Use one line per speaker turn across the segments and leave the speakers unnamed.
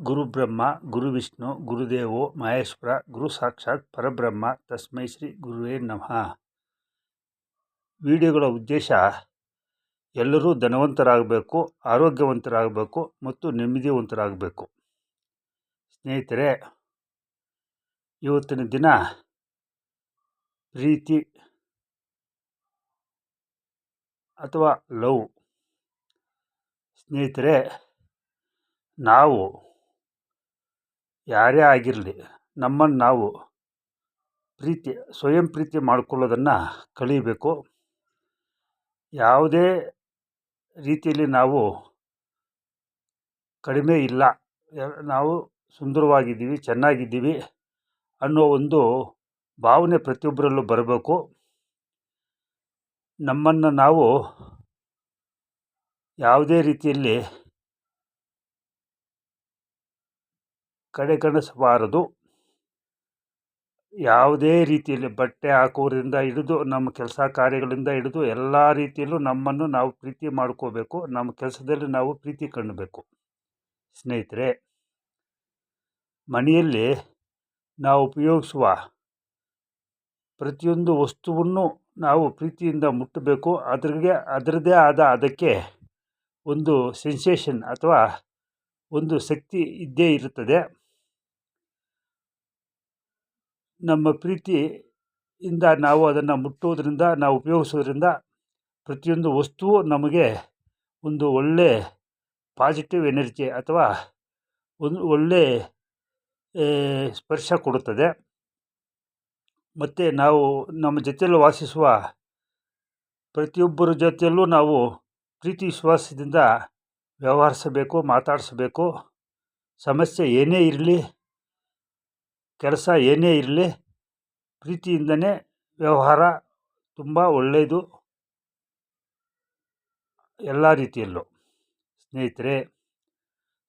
ಗುರು ಬ್ರಹ್ಮ ಗುರು ವಿಷ್ಣು ಗುರುದೇವೋ, ಮಹೇಶ್ವರ ಗುರು ಸಾಕ್ಷಾತ್ ಪರಬ್ರಹ್ಮ, ತಸ್ಮೈ ಶ್ರೀ ಗುರುವೇ ನಮಃ. ವಿಡಿಯೋಗಳ ಉದ್ದೇಶ, ಎಲ್ಲರೂ ಧನವಂತರಾಗಬೇಕು, ಆರೋಗ್ಯವಂತರಾಗಬೇಕು ಮತ್ತು ನೆಮ್ಮದಿವಂತರಾಗಬೇಕು. ಸ್ನೇಹಿತರೆ, ಇವತ್ತಿನ ದಿನ ಪ್ರೀತಿ ಅಥವಾ ಲವ್? ಸ್ನೇಹಿತರೆ, ನಾವು ಯಾರೇ ಆಗಿರಲಿ ನಮ್ಮನ್ನು ನಾವು ಪ್ರೀತಿ, ಸ್ವಯಂ ಪ್ರೀತಿ ಮಾಡಿಕೊಳ್ಳೋದನ್ನು ಕಲಿಬೇಕು ಯಾವುದೇ ರೀತಿಯಲ್ಲಿ ನಾವು ಕಡಿಮೆ ಇಲ್ಲ ನಾವು ಸುಂದರವಾಗಿದ್ದೀವಿ, ಚೆನ್ನಾಗಿದ್ದೀವಿ ಅನ್ನೋ ಒಂದು ಭಾವನೆ ಪ್ರತಿಯೊಬ್ಬರಲ್ಲೂ ಬರಬೇಕು. ನಮ್ಮನ್ನು ನಾವು ಯಾವುದೇ ರೀತಿಯಲ್ಲಿ ಕಡೆಗಣಿಸಬಾರದು. ಯಾವುದೇ ರೀತಿಯಲ್ಲಿ ಬಟ್ಟೆ ಹಾಕೋದ್ರಿಂದ ಹಿಡಿದು, ನಮ್ಮ ಕೆಲಸ ಕಾರ್ಯಗಳಿಂದ ಹಿಡಿದು ಎಲ್ಲ ರೀತಿಯಲ್ಲೂ ನಮ್ಮನ್ನು ನಾವು ಪ್ರೀತಿ ಮಾಡ್ಕೋಬೇಕು. ನಮ್ಮ ಕೆಲಸದಲ್ಲಿ ನಾವು ಪ್ರೀತಿ ಕಾಣಬೇಕು. ಸ್ನೇಹಿತರೆ, ಮನೆಯಲ್ಲಿ ನಾವು ಉಪಯೋಗಿಸುವ ಪ್ರತಿಯೊಂದು ವಸ್ತುವನ್ನು ನಾವು ಪ್ರೀತಿಯಿಂದ ಮುಟ್ಟಬೇಕು. ಅದ್ರಿಗೆ, ಅದರದ್ದೇ ಆದ ಅದಕ್ಕೆ ಒಂದು ಸೆನ್ಸೇಷನ್ ಅಥವಾ ಒಂದು ಶಕ್ತಿ ಇದ್ದೇ ಇರುತ್ತದೆ. ನಮ್ಮ ಪ್ರೀತಿಯಿಂದ ನಾವು ಅದನ್ನು ಮುಟ್ಟೋದ್ರಿಂದ ನಾವು ಉಪಯೋಗಿಸೋದ್ರಿಂದ ಪ್ರತಿಯೊಂದು ವಸ್ತುವು ನಮಗೆ ಒಂದು ಒಳ್ಳೆ ಪಾಸಿಟಿವ್ ಎನರ್ಜಿ ಅಥವಾ ಒಂದು ಒಳ್ಳೆ ಸ್ಪರ್ಶ ಕೊಡುತ್ತದೆ. ಮತ್ತು ನಾವು ನಮ್ಮ ಜೊತೆಯಲ್ಲಿ ವಾಸಿಸುವ ಪ್ರತಿಯೊಬ್ಬರ ಜೊತೆಯಲ್ಲೂ ನಾವು ಪ್ರೀತಿ ವಿಶ್ವಾಸದಿಂದ ವ್ಯವಹರಿಸಬೇಕು, ಮಾತಾಡಿಸಬೇಕು. ಸಮಸ್ಯೆ ಏನೇ ಇರಲಿ ಕೆಲಸ ಏನೇ ಇರಲಿ, ಪ್ರೀತಿಯಿಂದನೇ ವ್ಯವಹಾರ ತುಂಬ ಒಳ್ಳೆಯದು ಎಲ್ಲ ರೀತಿಯಲ್ಲೂ. ಸ್ನೇಹಿತರೆ,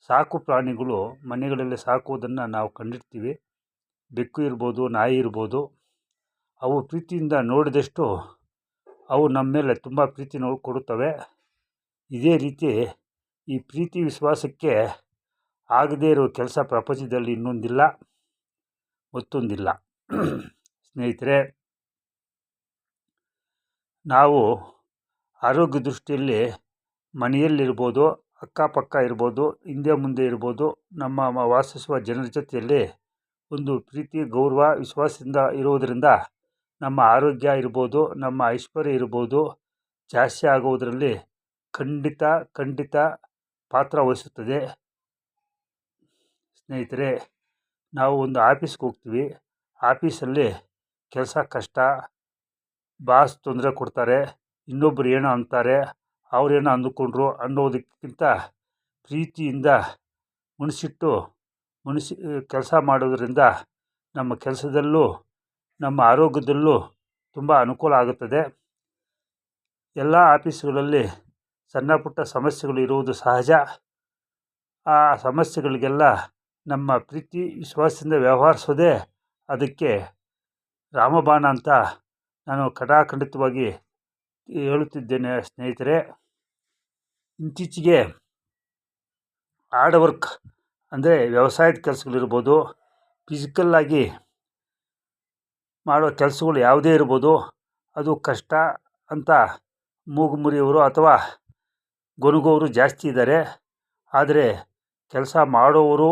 ಸಾಕು ಪ್ರಾಣಿಗಳು, ಮನೆಗಳಲ್ಲಿ ಸಾಕುವುದನ್ನು ನಾವು ಕಂಡಿರ್ತೀವಿ. ಬೆಕ್ಕು ಇರ್ಬೋದು, ನಾಯಿ ಇರ್ಬೋದು, ಅವು ಪ್ರೀತಿಯಿಂದ ನೋಡಿದಷ್ಟು ಅವು ನಮ್ಮ ಮೇಲೆ ತುಂಬ ಪ್ರೀತಿ ಕೊಡುತ್ತವೆ. ಇದೇ ರೀತಿ ಈ ಪ್ರೀತಿ ವಿಶ್ವಾಸಕ್ಕೆ ಆಗದೇ ಇರೋ ಕೆಲಸ ಪ್ರಪಂಚದಲ್ಲಿ ಇನ್ನೊಂದಿಲ್ಲ. ಮತ್ತೊಂದಿಲ್ಲ ಸ್ನೇಹಿತರೆ, ನಾವು ಆರೋಗ್ಯ ದೃಷ್ಟಿಯಲ್ಲಿ ಮನೆಯಲ್ಲಿರ್ಬೋದು, ಅಕ್ಕಪಕ್ಕ ಇರ್ಬೋದು, ಹಿಂದೆ ಮುಂದೆ ಇರ್ಬೋದು, ನಮ್ಮ ವಾಸಿಸುವ ಜನರ ಜೊತೆಯಲ್ಲಿ ಒಂದು ಪ್ರೀತಿ, ಗೌರವ, ವಿಶ್ವಾಸದಿಂದ ಇರುವುದರಿಂದ ನಮ್ಮ ಆರೋಗ್ಯ ಇರ್ಬೋದು, ನಮ್ಮ ಐಶ್ವರ್ಯ ಇರ್ಬೋದು, ಜಾಸ್ತಿ ಆಗುವುದರಲ್ಲಿ ಖಂಡಿತ ಖಂಡಿತ ಪಾತ್ರ ವಹಿಸುತ್ತದೆ. ಸ್ನೇಹಿತರೆ ನಾವು ಒಂದು ಆಫೀಸ್ಗೆ ಹೋಗ್ತೀವಿ. ಆಫೀಸಲ್ಲಿ ಕೆಲಸ ಕಷ್ಟ, ಬಾಸ್ ತೊಂದರೆ ಕೊಡ್ತಾರೆ ಇನ್ನೊಬ್ಬರು ಏನೋ ಅಂತಾರೆ ಅವರೇನೋ ಅಂದುಕೊಂಡ್ರು ಅನ್ನೋದಕ್ಕಿಂತ ಪ್ರೀತಿಯಿಂದ ಮುನಿಸಿಟ್ಟು ಮುನಿಸಿ ಕೆಲಸ ಮಾಡೋದರಿಂದ ನಮ್ಮ ಕೆಲಸದಲ್ಲೂ, ನಮ್ಮ ಆರೋಗ್ಯದಲ್ಲೂ ತುಂಬ ಅನುಕೂಲ ಆಗುತ್ತದೆ. ಎಲ್ಲ ಆಫೀಸ್ಗಳಲ್ಲಿ ಸಣ್ಣ ಪುಟ್ಟ ಸಮಸ್ಯೆಗಳು ಇರುವುದು ಸಹಜ. ಆ ಸಮಸ್ಯೆಗಳಿಗೆಲ್ಲ ನಮ್ಮ ಪ್ರೀತಿ, ವಿಶ್ವಾಸದಿಂದ ವ್ಯವಹರಿಸೋದೇ ಅದಕ್ಕೆ ರಾಮಬಾಣ ಅಂತ ನಾನು ಖಡಾಖಂಡಿತವಾಗಿ ಹೇಳುತ್ತಿದ್ದೇನೆ ಸ್ನೇಹಿತರೆ. ಇತ್ತೀಚೆಗೆ ಹಾರ್ಡ್ ವರ್ಕ್ ಅಂದರೆ ವ್ಯವಸಾಯದ ಕೆಲಸಗಳಿರ್ಬೋದು ಫಿಸಿಕಲ್ಲಾಗಿ ಮಾಡೋ ಕೆಲಸಗಳು ಯಾವುದೇ ಇರ್ಬೋದು, ಅದು ಕಷ್ಟ ಅಂತ ಮೂಗು ಮುರಿಯೋರು ಅಥವಾ ಗೊನುಗೋರು ಜಾಸ್ತಿ ಇದ್ದಾರೆ. ಆದರೆ ಕೆಲಸ ಮಾಡೋವರು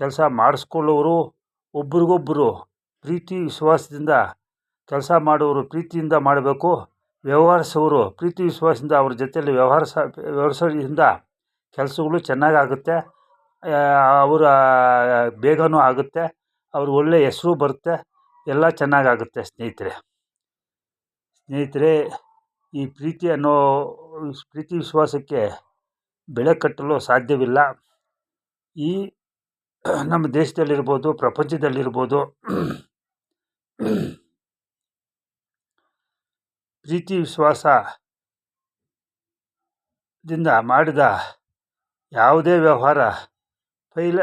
ಕೆಲಸ ಮಾಡಿಸ್ಕೊಳ್ಳೋರು ಒಬ್ರಿಗೊಬ್ಬರು ಪ್ರೀತಿ ವಿಶ್ವಾಸದಿಂದ ಕೆಲಸ ಮಾಡೋರು ಪ್ರೀತಿಯಿಂದ ಮಾಡಬೇಕು. ವ್ಯವಹರಿಸೋರು ಪ್ರೀತಿ ವಿಶ್ವಾಸದಿಂದ ಅವ್ರ ಜೊತೆಯಲ್ಲಿ ವ್ಯವಹರಿಸ, ವ್ಯವಹರಿಸೋದ್ರಿಂದ ಕೆಲಸಗಳು ಚೆನ್ನಾಗಾಗುತ್ತೆ ಅವರ ಬೇಗನೂ ಆಗುತ್ತೆ. ಅವ್ರಿಗೆ ಒಳ್ಳೆಯ ಹೆಸರು ಬರುತ್ತೆ. ಎಲ್ಲ ಚೆನ್ನಾಗಾಗುತ್ತೆ ಸ್ನೇಹಿತರೆ. ಸ್ನೇಹಿತರೆ, ಈ ಪ್ರೀತಿ ಅನ್ನೋ ಪ್ರೀತಿ ವಿಶ್ವಾಸಕ್ಕೆ ಬೆಲೆ ಕಟ್ಟಲು ಸಾಧ್ಯವಿಲ್ಲ. ಈ ನಮ್ಮ ದೇಶದಲ್ಲಿರ್ಬೋದು, ಪ್ರಪಂಚದಲ್ಲಿರ್ಬೋದು, ಪ್ರೀತಿ ವಿಶ್ವಾಸದಿಂದ ಮಾಡಿದ ಯಾವುದೇ ವ್ಯವಹಾರ ಫೈಲ್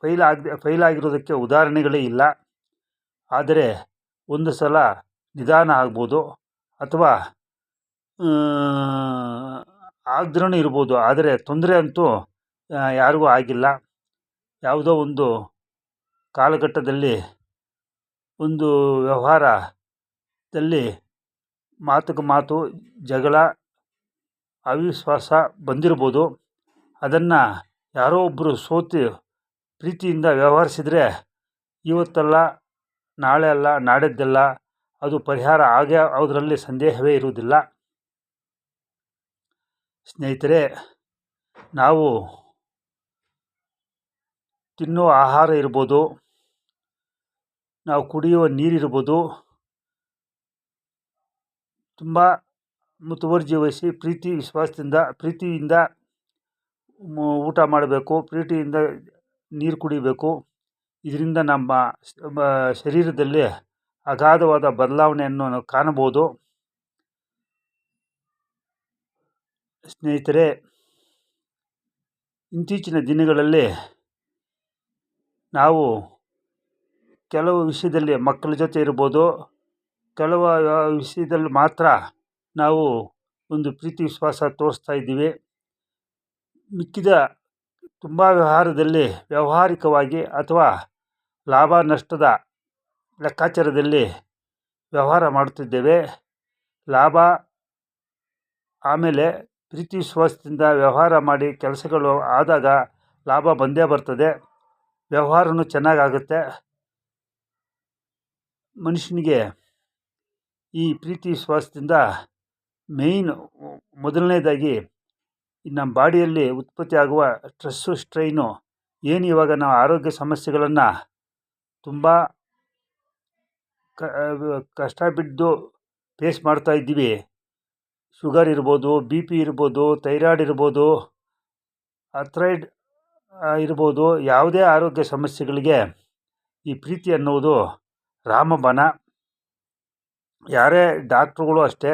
ಫೈಲ್ ಆಗದೆ ಫೈಲ್ ಉದಾಹರಣೆಗಳೇ ಇಲ್ಲ. ಆದರೆ ಒಂದು ಸಲ ನಿಧಾನ ಆಗ್ಬೋದು ಅಥವಾ ಆಗದ್ರೂ ಇರ್ಬೋದು. ಆದರೆ ತೊಂದರೆ ಅಂತೂ ಯಾರಿಗೂ ಆಗಿಲ್ಲ. ಯಾವುದೋ ಒಂದು ಕಾಲಘಟ್ಟದಲ್ಲಿ, ಒಂದು ವ್ಯವಹಾರದಲ್ಲಿ ಮಾತಿಗೆ ಮಾತು, ಜಗಳ, ಅವಿಶ್ವಾಸ ಬಂದಿರ್ಬೋದು. ಅದನ್ನು ಯಾರೋ ಒಬ್ಬರು ಸೋತು ಪ್ರೀತಿಯಿಂದ ವ್ಯವಹರಿಸಿದರೆ, ಇವತ್ತಲ್ಲ, ನಾಳೆ ಅಲ್ಲ, ನಾಡಿದ್ದಲ್ಲ, ಅದು ಪರಿಹಾರ ಆಗೇ ಅದರಲ್ಲಿ ಸಂದೇಹವೇ ಇರುವುದಿಲ್ಲ. ಸ್ನೇಹಿತರೆ, ನಾವು ತಿನ್ನುವ ಆಹಾರ ಇರ್ಬೋದು, ನಾವು ಕುಡಿಯುವ ನೀರಿರ್ಬೋದು ತುಂಬ ಮುತುವರ್ಜಿ ವಹಿಸಿ ಪ್ರೀತಿ ವಿಶ್ವಾಸದಿಂದ, ಪ್ರೀತಿಯಿಂದ ಊಟ ಮಾಡಬೇಕು, ಪ್ರೀತಿಯಿಂದ ನೀರು ಕುಡಿಬೇಕು. ಇದರಿಂದ ನಮ್ಮ ಶರೀರದಲ್ಲಿ ಅಗಾಧವಾದ ಬದಲಾವಣೆಯನ್ನು ನಾವು ಕಾಣಬೋದು. ಸ್ನೇಹಿತರೆ ಇತ್ತೀಚಿನ ದಿನಗಳಲ್ಲಿ ನಾವು ಕೆಲವು ವಿಷಯದಲ್ಲಿ ಮಕ್ಕಳ ಜೊತೆ ಇರ್ಬೋದು. ಕೆಲವು ವಿಷಯದಲ್ಲಿ ಮಾತ್ರ ನಾವು ಒಂದು ಪ್ರೀತಿ ವಿಶ್ವಾಸ ತೋರಿಸ್ತಾ ಇದ್ದೀವಿ. ಮಿಕ್ಕಿದ ತುಂಬ ವ್ಯವಹಾರದಲ್ಲಿ ವ್ಯಾವಹಾರಿಕವಾಗಿ ಅಥವಾ ಲಾಭ ನಷ್ಟದ ಲೆಕ್ಕಾಚಾರದಲ್ಲಿ ವ್ಯವಹಾರ ಮಾಡುತ್ತಿದ್ದೇವೆ. ಲಾಭ ಆಮೇಲೆ ಪ್ರೀತಿ ವಿಶ್ವಾಸದಿಂದ ವ್ಯವಹಾರ ಮಾಡಿ ಕೆಲಸಗಳು ಆದಾಗ ಲಾಭ ಬಂದೇ ಬರ್ತದೆ. ವ್ಯವಹಾರವೂ ಚೆನ್ನಾಗಾಗುತ್ತೆ. ಮನುಷ್ಯನಿಗೆ ಈ ಪ್ರೀತಿ ವಿಶ್ವಾಸದಿಂದ ಮೇಯ್ನ್ ಮೊದಲನೇದಾಗಿ ನಮ್ಮ ಬಾಡಿಯಲ್ಲಿ ಉತ್ಪತ್ತಿ ಆಗುವ ಸ್ಟ್ರೆಸ್ಸು ಸ್ಟ್ರೈನು ಏನು ಇವಾಗ ನಾವು ಆರೋಗ್ಯ ಸಮಸ್ಯೆಗಳನ್ನು ತುಂಬ ಕಷ್ಟ ಬಿದ್ದು ಫೇಸ್ ಮಾಡ್ತಾ ಇದ್ದೀವಿ. ಶುಗರ್ ಇರ್ಬೋದು ಬಿ ಪಿ ಇರ್ಬೋದು ಥೈರಾಯ್ಡ್ ಇರ್ಬೋದು ಅತ್ರೈಡ್ ಇರ್ಬೋದು. ಯಾವುದೇ ಆರೋಗ್ಯ ಸಮಸ್ಯೆಗಳಿಗೆ ಈ ಪ್ರೀತಿ ಅನ್ನುವುದು ರಾಮಬಾಣ. ಯಾರೇ ಡಾಕ್ಟ್ರುಗಳು ಅಷ್ಟೇ,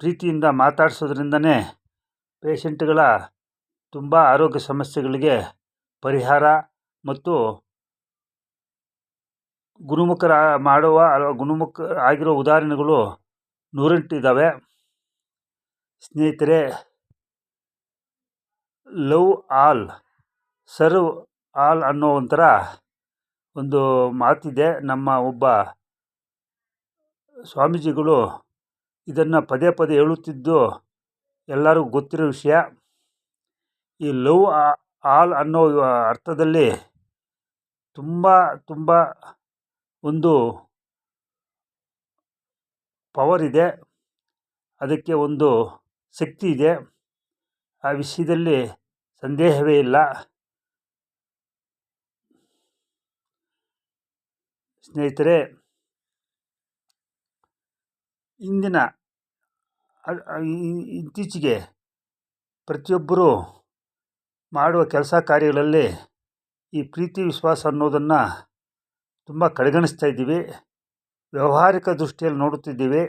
ಪ್ರೀತಿಯಿಂದ ಮಾತಾಡ್ಸೋದ್ರಿಂದನೇ ಪೇಷಂಟ್ಗಳ ತುಂಬ ಆರೋಗ್ಯ ಸಮಸ್ಯೆಗಳಿಗೆ ಪರಿಹಾರ ಮತ್ತು ಗುಣಮುಖರ ಮಾಡುವ, ಗುಣಮುಖ ಆಗಿರೋ ಉದಾಹರಣೆಗಳು ನೂರೆಂಟಿದ್ದಾವೆ. ಸ್ನೇಹಿತರೆ, ಲವ್ ಆಲ್ ಸರ್ವ್ ಆಲ್ ಅನ್ನೋ ಒಂಥರ ಒಂದು ಮಾತಿದೆ. ನಮ್ಮ ಒಬ್ಬ ಸ್ವಾಮೀಜಿಗಳು ಇದನ್ನು ಪದೇ ಪದೇ ಹೇಳುತ್ತಿದ್ದು ಎಲ್ಲರಿಗೂ ಗೊತ್ತಿರೋ ವಿಷಯ. ಈ ಲವ್ ಆಲ್ ಅನ್ನೋ ಅರ್ಥದಲ್ಲಿ ತುಂಬ ತುಂಬ ಒಂದು ಪವರ್ ಇದೆ. ಅದಕ್ಕೆ ಒಂದು ಶಕ್ತಿ ಇದೆ. ಆ ವಿಷಯದಲ್ಲಿ ಸಂದೇಹವೇ ಇಲ್ಲ. ಸ್ನೇಹಿತರೆ, ಇಂದಿನ ಇತ್ತೀಚೆಗೆ ಪ್ರತಿಯೊಬ್ಬರೂ ಮಾಡುವ ಕೆಲಸ ಕಾರ್ಯಗಳಲ್ಲಿ ಈ ಪ್ರೀತಿ, ವಿಶ್ವಾಸ ಅನ್ನೋದನ್ನು ತುಂಬ ಕಡೆಗಣಿಸ್ತಾ ಇದ್ದೀವಿ. ವ್ಯಾವಹಾರಿಕ ದೃಷ್ಟಿಯಲ್ಲಿ ನೋಡುತ್ತಿದ್ದೀವಿ.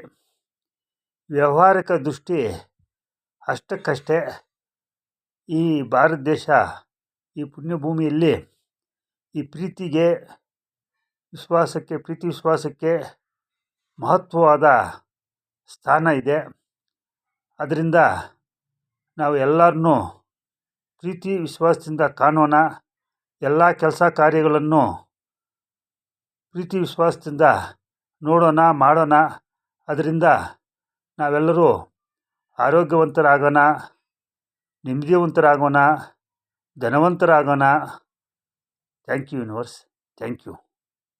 ವ್ಯವಹಾರಿಕ ದೃಷ್ಟಿ ಅಷ್ಟಕ್ಕಷ್ಟೇ ಈ ಭಾರತ ದೇಶ, ಈ ಪುಣ್ಯಭೂಮಿಯಲ್ಲಿ ಈ ಪ್ರೀತಿಗೆ ವಿಶ್ವಾಸಕ್ಕೆ, ಪ್ರೀತಿ ವಿಶ್ವಾಸಕ್ಕೆ ಮಹತ್ವವಾದ ಸ್ಥಾನ ಇದೆ. ಅದರಿಂದ ನಾವು ಎಲ್ಲರನ್ನೂ ಪ್ರೀತಿ ವಿಶ್ವಾಸದಿಂದ ಕಾಣೋಣ. ಎಲ್ಲ ಕೆಲಸ ಕಾರ್ಯಗಳನ್ನು ಪ್ರೀತಿ ವಿಶ್ವಾಸದಿಂದ ನೋಡೋಣ, ಮಾಡೋಣ. ಅದರಿಂದ ನಾವೆಲ್ಲರೂ ಆರೋಗ್ಯವಂತರಾಗೋಣ, ನೆಮ್ಮದಿವಂತರಾಗೋಣ, ಧನವಂತರಾಗೋಣ. Thank you universe. Thank you.